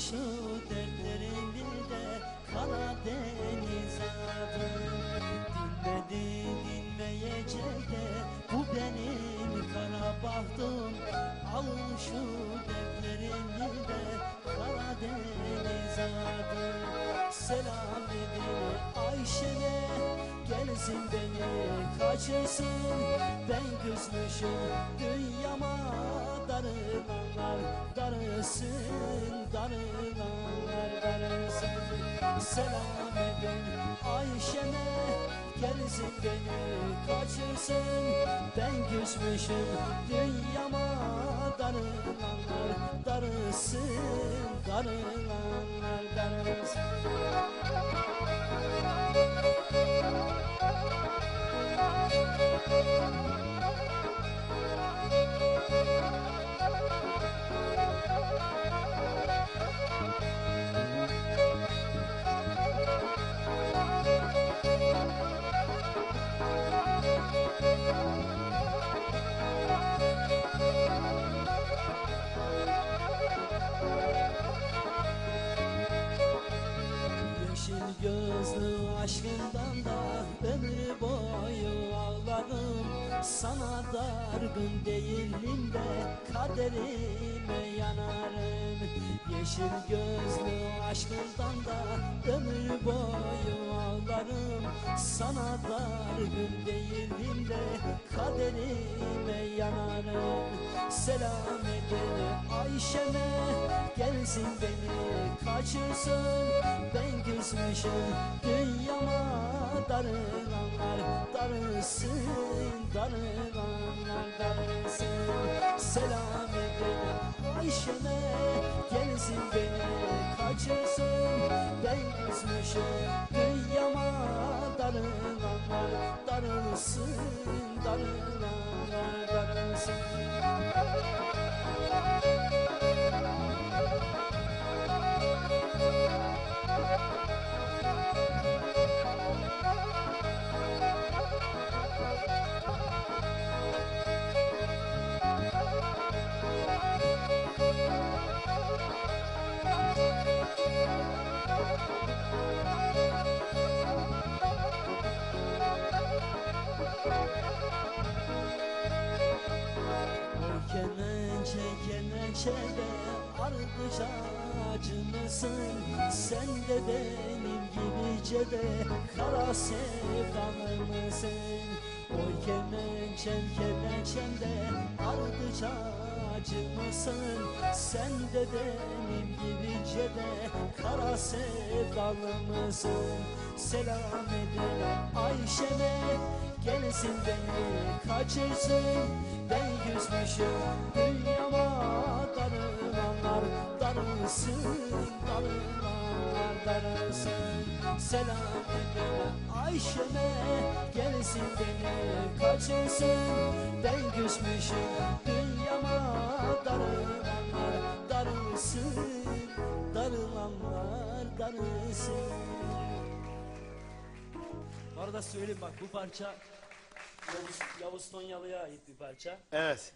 şu dertlerini de Karadeniz adım Dinmedi dinmeyecek de Bu benim kara bahtım. Alın şu dertlerini de Karadeniz adım Selam edin Ayşe'ne Gelsin beni kaçırsın. Ben küsmüşüm dünyama Darılanlar darısın Darılanlar darısın. Selam edin Ayşe'ne Gelsin beni kaçırsın. Ben küsmüşüm dünyama Darılanlar darısın Darılanlar Yeşil gözlü aşkından da ömür boyu ağlarım. Sana dargın değilim de kaderime yanarım. Yeşil gözlü aşkından da ömür boyu ağlarım. Sana dargın değilim de kaderime yanarım. Selam edin Ayşe'me gelsin beni kaçırsın. Ben küsmüşüm dünyama darılanlar darılsın Darılanlar darılsın Selam edin Ayşe'me gelsin beni kaçırsın. Ben küsmüşüm dünyama darılanlar darılsın Darılanlar darılsın O kemençe kemençede ardıç acımısın Sen de benim gibice de kara sevdalı mısın O kemençem kemençemde ardıç acımısın Sen de benim gibice de kara sevdalı mısın Selam edin Ayşe'me Gelsin beni kaçırsın. Ben küsmüşüm dünyama Darılanlar darılsın Darılanlar darılsın Selam edin Ayşe'me Gelsin beni kaçırsın. Ben küsmüşüm dünyama Darılanlar darılsın Darılanlar darılsın arada söyleyeyim bak bu parça Yavuz, Yavuz Tonyalı'ya ait bir parça. Evet.